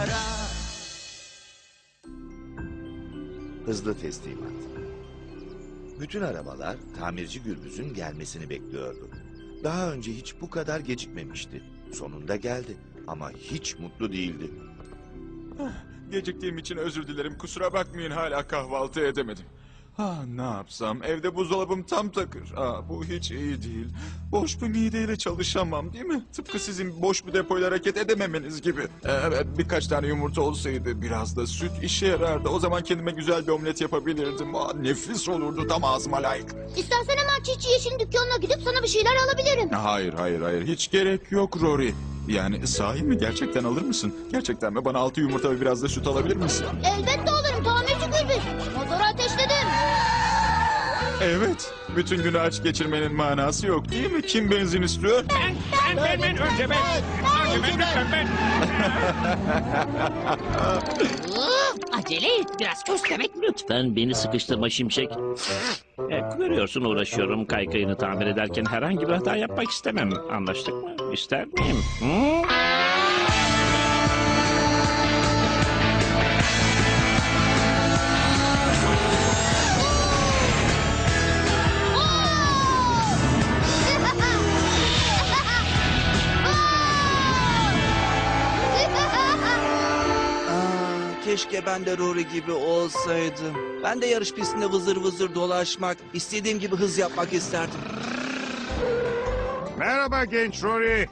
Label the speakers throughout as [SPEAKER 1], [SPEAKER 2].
[SPEAKER 1] yollara
[SPEAKER 2] Hızlı teslimat. Bütün arabalar tamirci Gürbüz'ün gelmesini bekliyordu. Daha önce hiç bu kadar gecikmemişti. Sonunda geldi ama hiç mutlu değildi.
[SPEAKER 3] Geciktiğim için özür dilerim. Kusura bakmayın hala kahvaltı edemedim. Ah ne yapsam evde buzdolabım tam takır. Ah bu hiç iyi değil. Boş bir mideyle çalışamam değil mi? Tıpkı sizin boş bir depoyla hareket edememeniz gibi. Evet birkaç tane yumurta olsaydı biraz da süt işe yarardı. O zaman kendime güzel bir omlet yapabilirdim. Ah, nefis olurdu tam ağzıma layık.
[SPEAKER 4] İstersen hemen Çiçi Yeşil'in dükkanına gidip sana bir şeyler alabilirim.
[SPEAKER 3] Hayır hayır hayır hiç gerek yok Rory. Yani sahi mi gerçekten alır mısın? Gerçekten mi? Bana altı yumurta ve biraz da süt alabilir misin?
[SPEAKER 4] Elbette alırım tamirci
[SPEAKER 3] Evet. Bütün günü aç geçirmenin manası yok değil mi? Kim benzin istiyor?
[SPEAKER 5] Ben, ben, ben, önce ben. Önce ben, lütfen ben.
[SPEAKER 6] Acele et biraz köstebek lütfen beni sıkıştırma şimşek. E, görüyorsun uğraşıyorum kaykayını tamir ederken herhangi bir hata yapmak istemem. Anlaştık mı? İster miyim? Hı?
[SPEAKER 1] Keşke ben de Rory gibi olsaydım. Ben de yarış pistinde vızır vızır dolaşmak, istediğim gibi hız yapmak isterdim.
[SPEAKER 7] Merhaba genç Rory.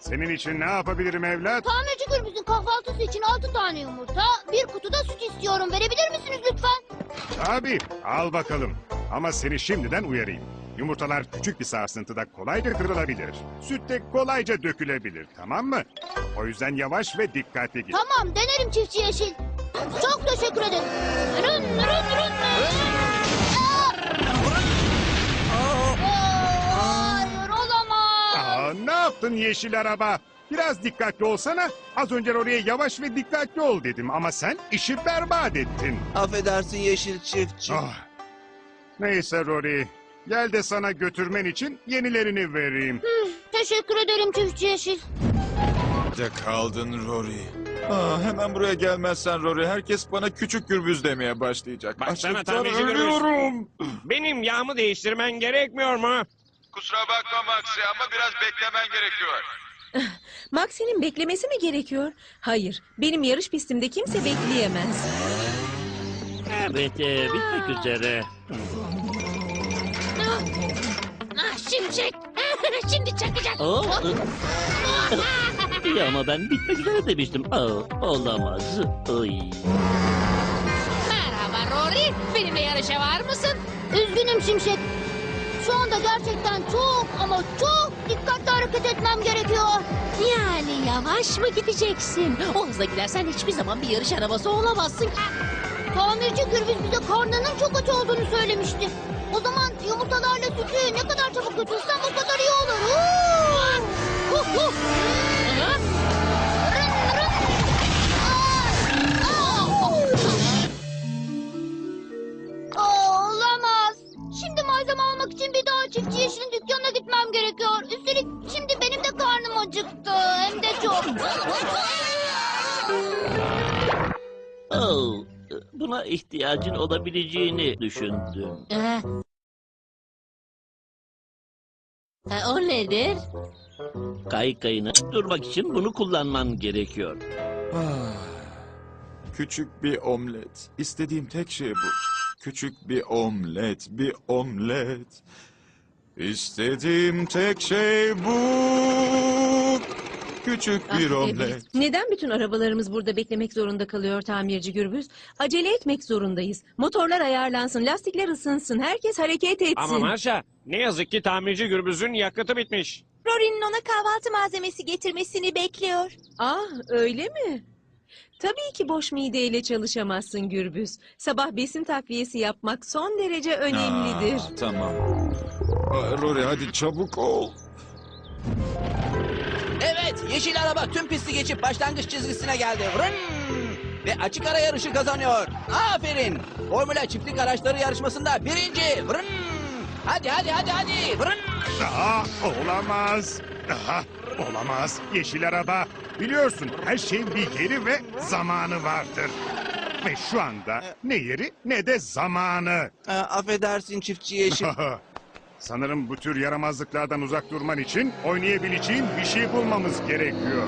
[SPEAKER 7] Senin için ne yapabilirim evlat?
[SPEAKER 4] Tamirci Gürbüz'ün kahvaltısı için altı tane yumurta, bir kutu da süt istiyorum. Verebilir misiniz lütfen?
[SPEAKER 7] Tabii, al bakalım. Ama seni şimdiden uyarayım. Yumurtalar küçük bir sarsıntıda kolayca kırılabilir. Süt de kolayca dökülebilir, tamam mı? O yüzden yavaş ve dikkatli git.
[SPEAKER 4] Tamam denerim Çiftçi Yeşil. Çok teşekkür ederim. Rın rın rın. Hayır olamaz.
[SPEAKER 7] Aa, ne yaptın yeşil araba? Biraz dikkatli olsana. Az önce Rory'e yavaş ve dikkatli ol dedim ama sen işi berbat ettin.
[SPEAKER 1] Affedersin yeşil çiftçi.
[SPEAKER 7] Ah. Neyse Rory, gel de sana götürmen için yenilerini vereyim.
[SPEAKER 4] Teşekkür ederim Çiftçi Yeşil.
[SPEAKER 3] De kaldın Rory. Ah, hemen buraya gelmezsen Rory herkes bana küçük gürbüz demeye başlayacak.
[SPEAKER 5] Baksana
[SPEAKER 3] Açlıktan
[SPEAKER 5] tamirci gürbüz.
[SPEAKER 3] ölüyorum.
[SPEAKER 5] Benim yağımı değiştirmen gerekmiyor mu?
[SPEAKER 3] Kusura bakma Maxi ama biraz beklemen gerekiyor.
[SPEAKER 8] Maxi'nin beklemesi mi gerekiyor? Hayır, benim yarış pistimde kimse bekleyemez.
[SPEAKER 6] Evet e, bitmek üzere.
[SPEAKER 4] Şimşek. Şimdi çakacak.
[SPEAKER 6] Aa, e, İyi ama ben bitmek üzere demiştim. Aa, olamaz. Ay.
[SPEAKER 4] Merhaba Rory. Benimle yarışa var mısın? Üzgünüm Şimşek. Şu anda gerçekten çok ama çok dikkatli hareket etmem gerekiyor.
[SPEAKER 9] Yani yavaş mı gideceksin? O hızla gidersen hiçbir zaman bir yarış arabası olamazsın.
[SPEAKER 4] Tamirci Gürbüz bize karnının çok aç olduğunu söylemişti. O zaman yumurtalarla sütü ne kadar çabuk götürsem o kadar iyi olur. Huu! Huh, huh! Rın, rın! Aa! Aa, Olamaz. Şimdi malzeme almak için bir daha çiftçi yeşilin dükkanına gitmem gerekiyor. Üstelik şimdi benim de karnım acıktı. Hem de çok.
[SPEAKER 6] Oh, buna ihtiyacın olabileceğini düşündüm.
[SPEAKER 9] Ee, e, o nedir?
[SPEAKER 6] Kaykayını durmak için bunu kullanman gerekiyor.
[SPEAKER 3] Ah, küçük bir omlet. İstediğim tek şey bu. Küçük bir omlet, bir omlet. İstediğim tek şey bu. Küçük bir
[SPEAKER 8] Ah,
[SPEAKER 3] omlet.
[SPEAKER 8] evet. Neden bütün arabalarımız burada beklemek zorunda kalıyor tamirci Gürbüz? Acele etmek zorundayız. Motorlar ayarlansın, lastikler ısınsın, herkes hareket etsin.
[SPEAKER 5] Ama Maşa, ne yazık ki tamirci gürbüzün yakıtı bitmiş.
[SPEAKER 9] Rory'nin ona kahvaltı malzemesi getirmesini bekliyor.
[SPEAKER 8] Ah öyle mi? Tabii ki boş mideyle çalışamazsın Gürbüz. Sabah besin takviyesi yapmak son derece önemlidir.
[SPEAKER 3] Aa, tamam. Aa, Rory hadi çabuk ol.
[SPEAKER 1] Evet, yeşil araba tüm pisti geçip başlangıç çizgisine geldi. Vrın! Ve açık ara yarışı kazanıyor. Aferin. Formula çiftlik araçları yarışmasında birinci. Vrın! Hadi hadi hadi hadi. Vrın!
[SPEAKER 7] Aa, olamaz. Aha, olamaz. Yeşil araba Biliyorsun her şeyin bir yeri ve zamanı vardır. Ve şu anda ne yeri ne de zamanı.
[SPEAKER 1] Aa, affedersin çiftçi yeşil.
[SPEAKER 7] Sanırım bu tür yaramazlıklardan uzak durman için oynayabileceğin bir şey bulmamız gerekiyor.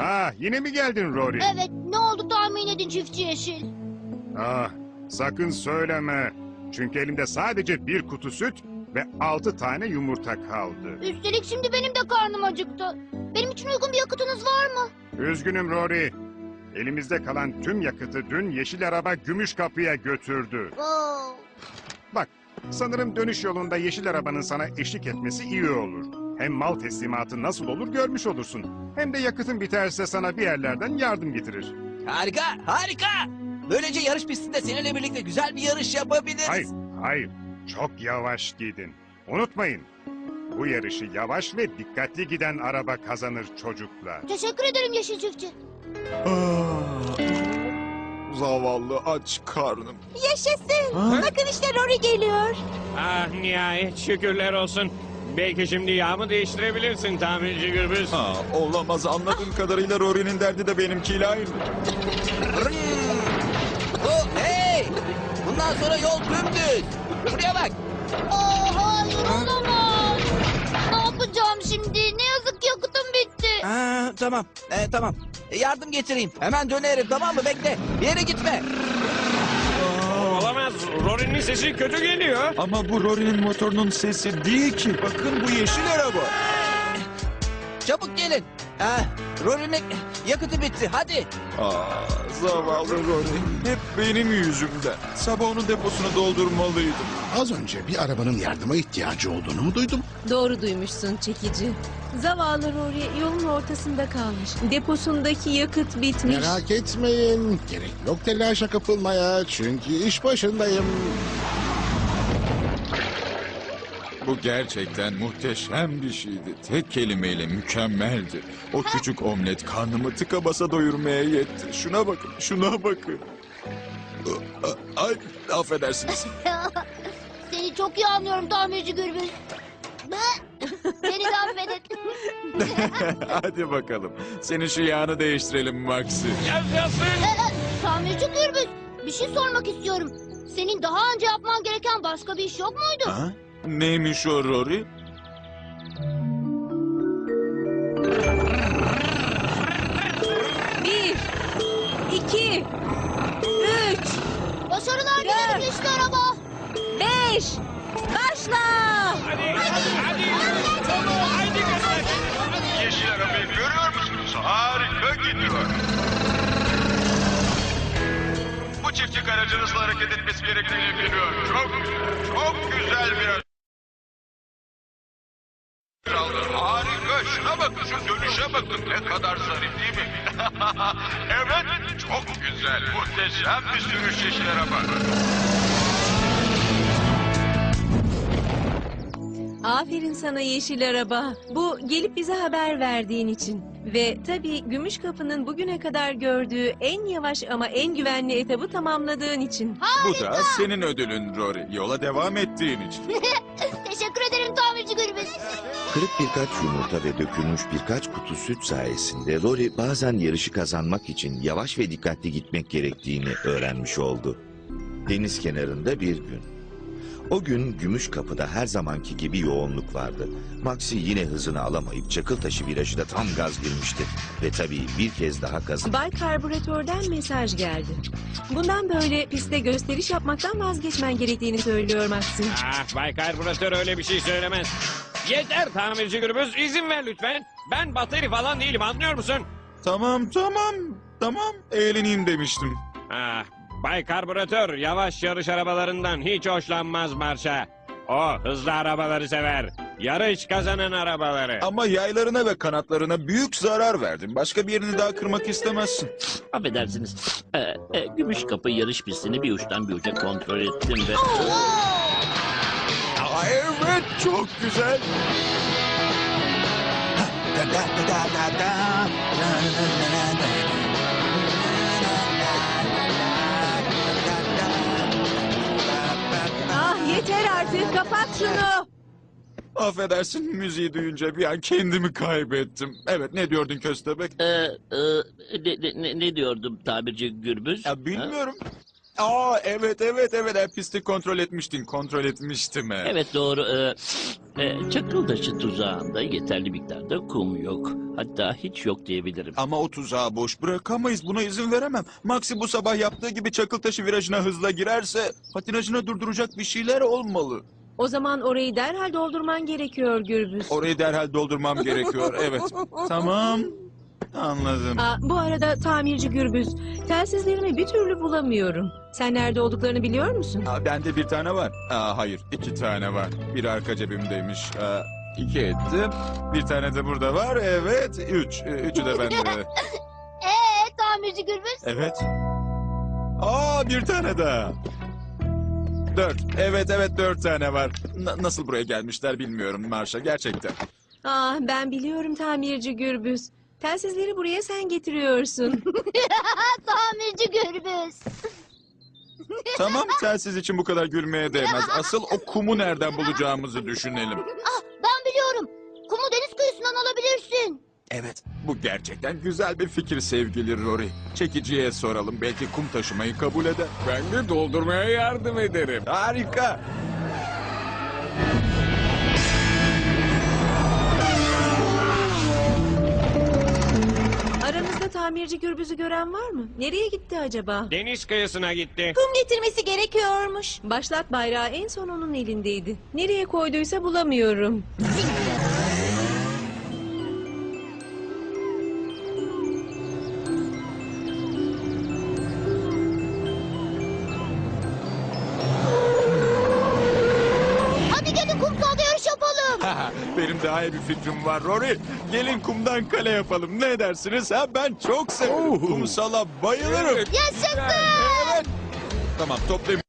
[SPEAKER 7] Ah yine mi geldin Rory?
[SPEAKER 4] Evet ne oldu tahmin edin çiftçi yeşil.
[SPEAKER 7] Ah sakın söyleme. Çünkü elimde sadece bir kutu süt ve altı tane yumurta kaldı.
[SPEAKER 4] Üstelik şimdi benim de karnım acıktı. Benim için uygun bir yakıtınız var mı?
[SPEAKER 7] Üzgünüm Rory. Elimizde kalan tüm yakıtı dün yeşil araba gümüş kapıya götürdü.
[SPEAKER 4] Oo.
[SPEAKER 7] Bak, sanırım dönüş yolunda yeşil arabanın sana eşlik etmesi iyi olur. Hem mal teslimatı nasıl olur görmüş olursun. Hem de yakıtın biterse sana bir yerlerden yardım getirir.
[SPEAKER 1] harika, harika. Böylece yarış pistinde seninle birlikte güzel bir yarış yapabiliriz.
[SPEAKER 7] Hayır, hayır. Çok yavaş gidin. Unutmayın. Bu yarışı yavaş ve dikkatli giden araba kazanır çocuklar.
[SPEAKER 4] Teşekkür ederim yeşil çiftçi.
[SPEAKER 3] Ah, zavallı aç karnım.
[SPEAKER 8] Yaşasın. Bakın işte Rory geliyor.
[SPEAKER 5] Ah nihayet şükürler olsun. Belki şimdi yağımı değiştirebilirsin tamirci Gürbüz.
[SPEAKER 3] Ha, olamaz anladığım kadarıyla Rory'nin derdi de benimkiyle aynı.
[SPEAKER 1] Oh, hey! Bundan sonra yol dümdüz. Buraya bak.
[SPEAKER 4] Aa, hayır olamaz. Ne yapacağım şimdi? Ne yazık ki yakıtım bitti.
[SPEAKER 1] Aa, tamam, ee, tamam. E, yardım getireyim. Hemen dönerim, tamam mı? Bekle. Bir yere gitme.
[SPEAKER 5] Olamaz. Rory'nin sesi kötü geliyor.
[SPEAKER 3] Ama bu Rory'nin motorunun sesi değil ki. Bakın bu yeşil araba.
[SPEAKER 1] Çabuk gelin. Ah, Rory'nin yakıtı bitti. Hadi.
[SPEAKER 3] Aa, zavallı Rory. Hep benim yüzümden. Sabah onun deposunu doldurmalıydım.
[SPEAKER 10] Az önce bir arabanın yardıma ihtiyacı olduğunu mu duydum?
[SPEAKER 8] Doğru duymuşsun çekici. Zavallı Rory yolun ortasında kalmış. Deposundaki yakıt bitmiş.
[SPEAKER 10] Merak etmeyin. Gerek yok telaşa kapılmaya çünkü iş başındayım.
[SPEAKER 3] Bu gerçekten muhteşem bir şeydi. Tek kelimeyle mükemmeldi. O küçük omlet karnımı tıka basa doyurmaya yetti. Şuna bakın, şuna bakın. Ay, affedersiniz.
[SPEAKER 4] Seni çok iyi anlıyorum tamirci Gürbüz. Beni de affedin.
[SPEAKER 3] Hadi bakalım. Senin şu yağını değiştirelim Maxi.
[SPEAKER 5] Yaşasın.
[SPEAKER 4] Ee, tamirci Gürbüz bir şey sormak istiyorum. Senin daha önce yapman gereken başka bir iş yok muydu?
[SPEAKER 3] Ha? Neymiş o Rory?
[SPEAKER 8] Bir, iki, üç,
[SPEAKER 4] Başarılar dilerim yeşil araba.
[SPEAKER 8] beş. Başla.
[SPEAKER 5] Hadi. Hadi. Kızlar.
[SPEAKER 11] Yeşil arabayı görüyor musunuz? Harika gidiyor. Bu çiftlik aracın hızlı hareket etmesi gerektiğini biliyor. Çok çok güzel bir araç. Evet, çok güzel. Muhteşem bir sürüş yeşil araba.
[SPEAKER 8] Aferin sana yeşil araba. Bu gelip bize haber verdiğin için. Ve tabii Gümüş Kapı'nın bugüne kadar gördüğü en yavaş ama en güvenli etabı tamamladığın için.
[SPEAKER 3] Bu da senin ödülün Rory. Yola devam ettiğin için.
[SPEAKER 4] Teşekkür ederim tamirci Gürbüz.
[SPEAKER 2] Kırık birkaç yumurta ve dökülmüş birkaç kutu süt sayesinde Rory bazen yarışı kazanmak için yavaş ve dikkatli gitmek gerektiğini öğrenmiş oldu. Deniz kenarında bir gün. O gün Gümüş Kapı'da her zamanki gibi yoğunluk vardı. Maxi yine hızını alamayıp Çakıltaşı virajı da tam gaz girmişti. Ve tabii bir kez daha kazandı.
[SPEAKER 8] Bay Karbüratör'den mesaj geldi. Bundan böyle pistte gösteriş yapmaktan vazgeçmen gerektiğini söylüyor Maxim.
[SPEAKER 5] Ah Bay Karbüratör öyle bir şey söylemez. Yeter tamirci Gürbüz izin ver lütfen. Ben bateri falan değilim anlıyor musun?
[SPEAKER 3] tamam, tamam, tamam. Eğleneyim demiştim.
[SPEAKER 5] Ah Bay Karbüratör yavaş yarış arabalarından hiç hoşlanmaz Marşa. O hızlı arabaları sever. Yarış kazanan arabaları.
[SPEAKER 3] Ama yaylarına ve kanatlarına büyük zarar verdin. Başka bir yerini daha kırmak istemezsin.
[SPEAKER 6] Affedersiniz. Ee, e, gümüş kapı yarış pistini bir uçtan bir uca kontrol ettim ve...
[SPEAKER 3] Aa, evet, çok güzel.
[SPEAKER 8] Ah yeter artık kapat şunu.
[SPEAKER 3] Affedersin müziği duyunca bir an kendimi kaybettim. Evet ne diyordun köstebek?
[SPEAKER 6] Ee, e, ne, ne- ne, diyordum tabirci Gürbüz?
[SPEAKER 3] Ya bilmiyorum. Aa evet evet evet e, pisti kontrol etmiştin kontrol etmiştim. he.
[SPEAKER 6] Evet doğru. Ee, e, Çakıldaşı tuzağında yeterli miktarda kum yok. Hatta hiç yok diyebilirim.
[SPEAKER 3] Ama o tuzağı boş bırakamayız buna izin veremem. Maxi bu sabah yaptığı gibi Çakıltaşı virajına hızla girerse patinajını durduracak bir şeyler olmalı.
[SPEAKER 8] O zaman orayı derhal doldurman gerekiyor Gürbüz.
[SPEAKER 3] Orayı derhal doldurmam gerekiyor evet. Tamam anladım.
[SPEAKER 8] Aa, bu arada tamirci Gürbüz, telsizlerimi bir türlü bulamıyorum. Sen nerede olduklarını biliyor musun?
[SPEAKER 3] Aa, bende bir tane var. Aa, hayır iki tane var. Bir arka cebimdeymiş. Aa, iki ettim. Bir tane de burada var. Evet üç. Ee, Üçü de bende.
[SPEAKER 4] Ee tamirci Gürbüz?
[SPEAKER 3] Evet. Aa bir tane daha. Dört. Evet evet dört tane var. Na- nasıl buraya gelmişler bilmiyorum Marşa gerçekten.
[SPEAKER 8] Aa, Ah, ben biliyorum tamirci Gürbüz. Telsizleri buraya sen getiriyorsun.
[SPEAKER 4] tamirci Gürbüz.
[SPEAKER 3] Tamam telsiz için bu kadar gülmeye değmez. Asıl o kumu nereden bulacağımızı düşünelim.
[SPEAKER 4] Ah ben biliyorum. Kumu deniz kıyısından alabilirsin.
[SPEAKER 3] Evet bu gerçekten güzel bir fikir sevgili Rory. Çekiciye soralım belki kum taşımayı kabul eder.
[SPEAKER 5] Ben de doldurmaya yardım ederim.
[SPEAKER 3] Harika.
[SPEAKER 8] Aramızda tamirci Gürbüz'ü gören var mı? Nereye gitti acaba?
[SPEAKER 5] Deniz kıyısına gitti.
[SPEAKER 8] Kum getirmesi gerekiyormuş. Başlat bayrağı en son onun elindeydi. Nereye koyduysa bulamıyorum.
[SPEAKER 3] bir fikrim var Rory. Gelin kumdan kale yapalım. Ne dersiniz ha? Ben çok severim. Kumsala bayılırım.
[SPEAKER 4] Yaşasın.
[SPEAKER 3] Evet. Tamam toplayın